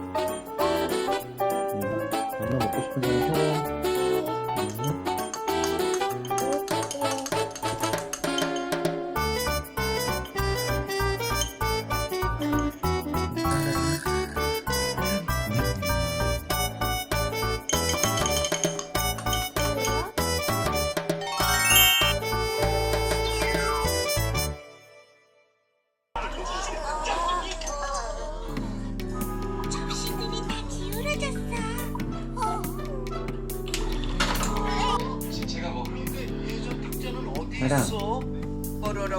음, 맨날 먹고 싶은 사람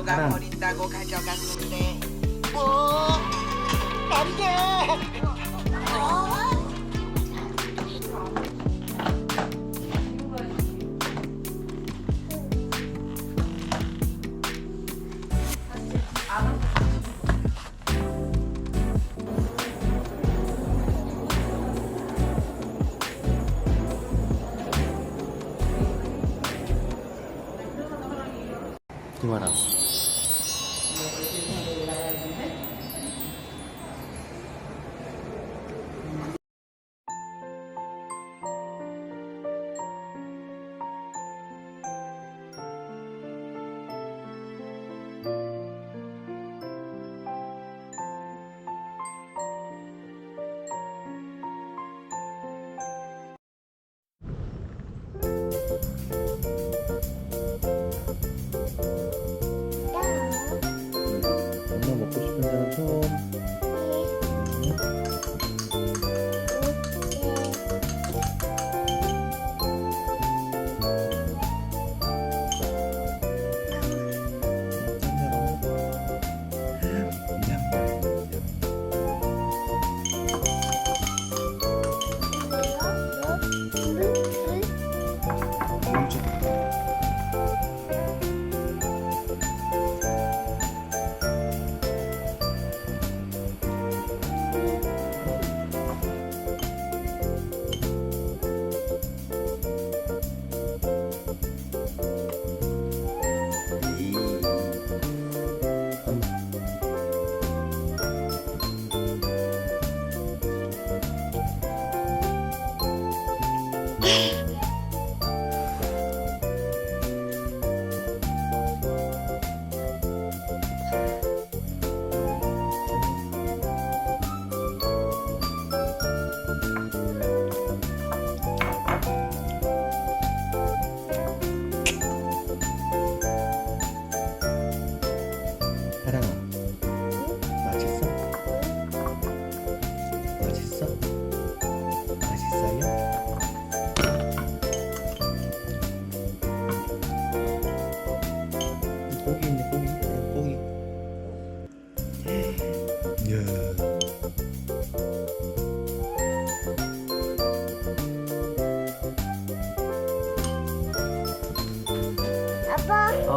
누가 하나. 버린다고 가져갔는데 어? 뭐? 안 돼! 이만아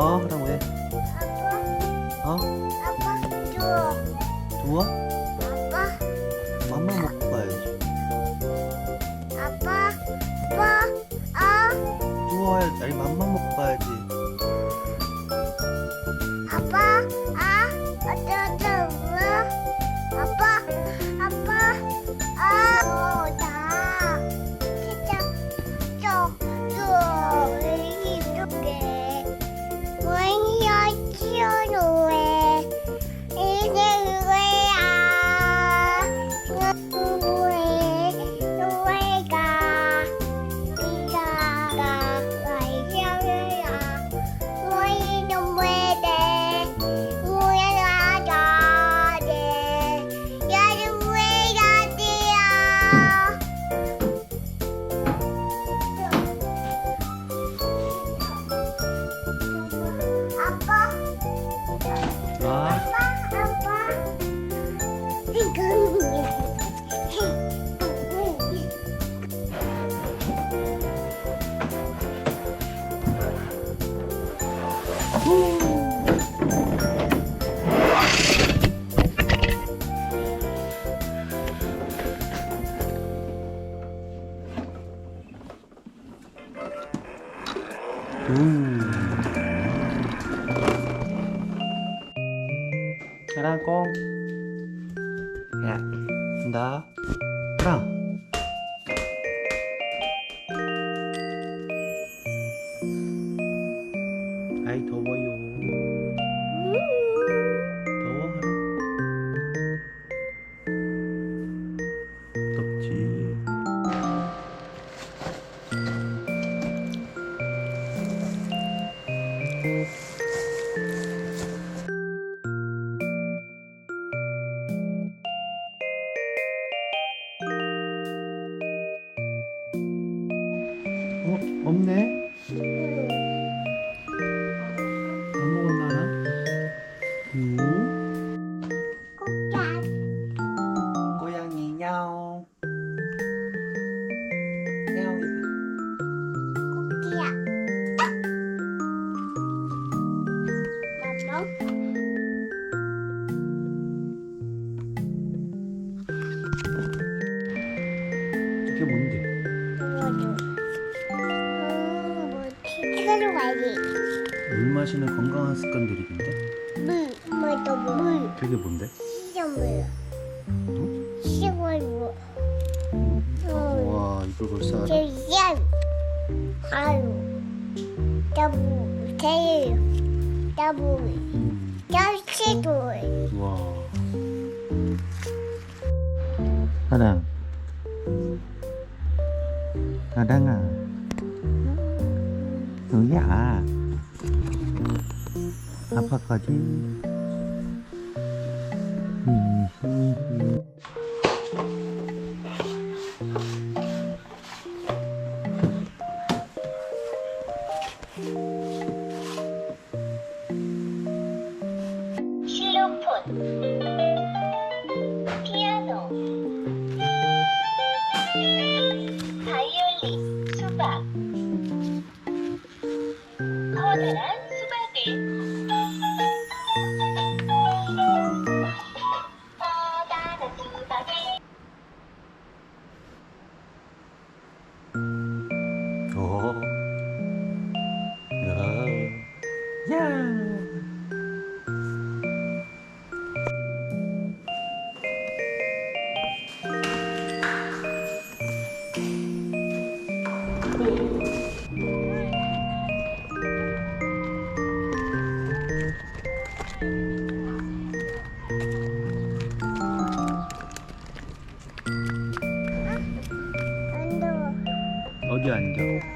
주세요. 아, 음. dragon ya da rang Hai, toboyo. Mm. 없네. 마시는 건강한 습관 들이던데? 물 뭐도 물 그게 뭔데? 시험물 시골물 어와 이걸 벌써 알아? 제일 하루 제일 더부 절치도 와. 사랑. 사랑아. 너야. 아빠까지. 오. 야. 야. 어디 앉아?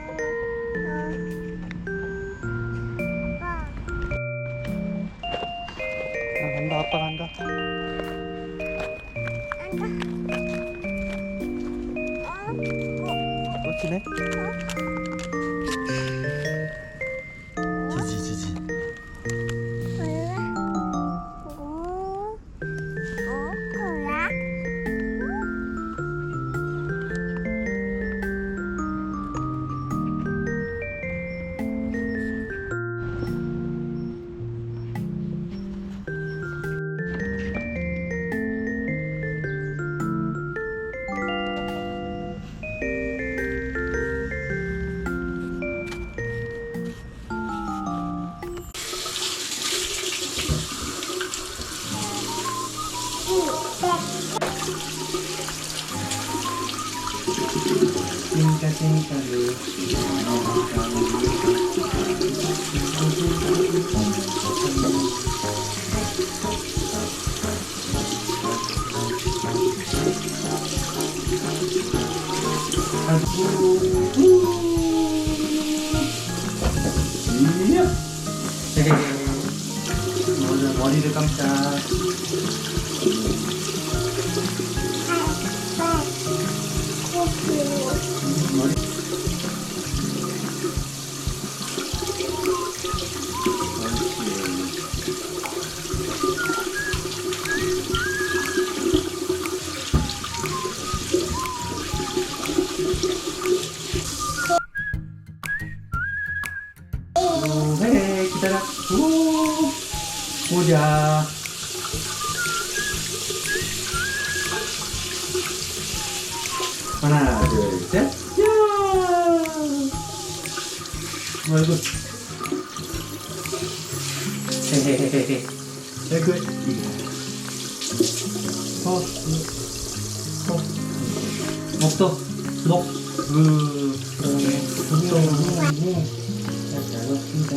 Thank you. 머리를 감자. 보자. 하나, 둘, 셋. 야! 아이고. 헤헤헤헤. 아이고. 어, 어. 먹도 먹 으, 그러네 먹도 잘 먹습니다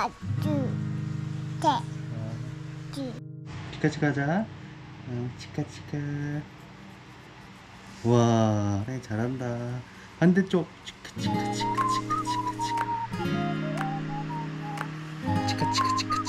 아주 대찌 치카 치카 하자. 어, 치카 치카. 와 그래 잘한다. 반대쪽. 치카 치카 치카 치카 치카 치카. 치카 치카 치카